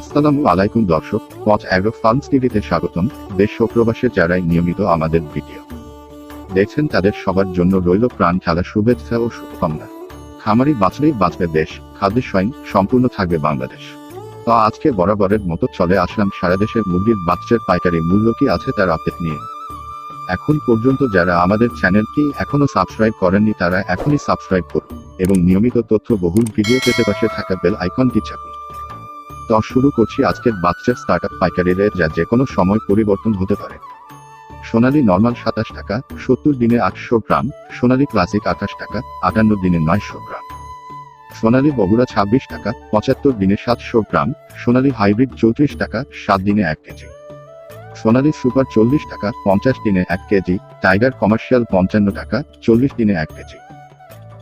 আসসালামু আলাইকুম দর্শক, পথ অ্যাগ্রো ফার্মস টিভিতে স্বাগতম। দেশ ও প্রবাসে যারাই নিয়মিত আমাদের ভিডিও দেখছেন, তাদের সবার জন্য রইল প্রাণ খেলা শুভেচ্ছা ও শুভকামনা। খামারি বাঁচলেই বাঁচবে দেশ, খাদ্য স্বয়ং সম্পূর্ণ থাকবে বাংলাদেশ। তো আজকে বরাবরের মতো চলে আসলাম সারা দেশের মুরগির বাচ্চার পাইকারি মূল্য কি আছে তার আপডেট নিয়ে। এখন পর্যন্ত যারা আমাদের চ্যানেলটি এখনও সাবস্ক্রাইব করেননি, তারা এখনই সাবস্ক্রাইব করুন এবং নিয়মিত তথ্য বহুল ভিডিও পেতে পাশে থাকা বেল আইকনটি চাপুন। তো শুরু করছি আজকের বাচ্চার স্টার্ট আপ পাইকারি রেট যা যে কোনো সময় পরিবর্তন হতে পারে। সোনালী নর্মাল সাতাশ টাকা, সত্তর দিনে আটশো গ্রাম, সোনালী ক্লাসিক আঠাশ টাকা, আটান্ন দিনে নয়শো গ্রাম। সোনালী বগুড়া ছাব্বিশ টাকা, পঁচাত্তর দিনে সাতশো গ্রাম, সোনালী হাইব্রিড চৌত্রিশ টাকা, সাত দিনে এক কেজি। সোনালী সুপার চল্লিশ টাকা, পঞ্চাশ দিনে এক কেজি টাইগার কমার্শিয়াল পঞ্চান্ন টাকা, চল্লিশ দিনে এক কেজি।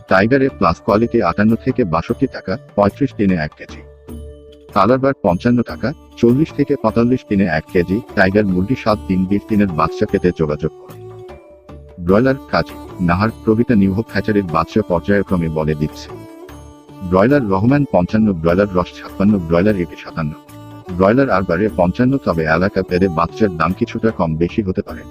টাইগারে প্লাস কোয়ালিটি আটান্ন থেকে বাষট্টি টাকা, পঁয়ত্রিশ দিনে এক কেজি। কালারবার পঞ্চান্ন টাকা, চল্লিশ থেকে পঁয়তাল্লিশ দিনে এক কেজি, টাইগার মুরগি সাত দিন বিশ দিনের বাচ্চা পেতে যোগাযোগ করুন। ব্রয়লার কাজ, নাহার প্রভৃতা নিউহ ফ্যাচারির বাচ্চা পর্যায়ক্রমে বলে দিচ্ছে। ব্রয়লার রহমান পঞ্চান্ন, ব্রয়লার রস ছাপ্পান্ন, ব্রয়লার এটি সাতান্ন। ব্রয়লার আর বারে পঞ্চান্ন, তবে এলাকা পেলে বাচ্চার দাম কিছুটা কম বেশি হতে পারে।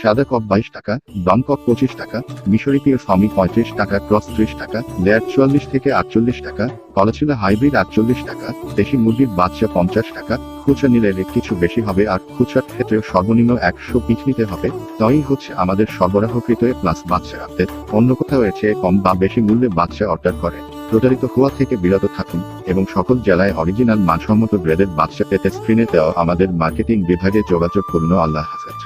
সাদা কপ বাইশ টাকা দম কপ পঁচিশ টাকা, মিশরি পিওর ফমি পঁয়ত্রিশ টাকা, ক্রস ত্রিশ টাকা, লেয়ার চুয়াল্লিশ থেকে আটচল্লিশ টাকা কলাচিলা হাইব্রিড আটচল্লিশ টাকা, দেশি মুরগির বাচ্চা পঞ্চাশ টাকা, খুচরা নিলে রেট কিছু বেশি হবে আর খুচরার ক্ষেত্রেও সর্বনিম্ন একশো পিস নিতে হবে। তাই হচ্ছে আমাদের সরবরাহকৃত প্লাস বাচ্চা আপডেট অন্য কোথাও এসে কম বা বেশি মূল্যে বাচ্চা অর্ডার করে। প্রতারিত হওয়া থেকে বিরত থাকুন এবং সকল জেলায় অরিজিনাল মানসম্মত গ্রেডের বাচ্চা পেতে স্ক্রিনে দেওয়া আমাদের মার্কেটিং বিভাগে যোগাযোগ করুন। আল্লাহ হাফেজ।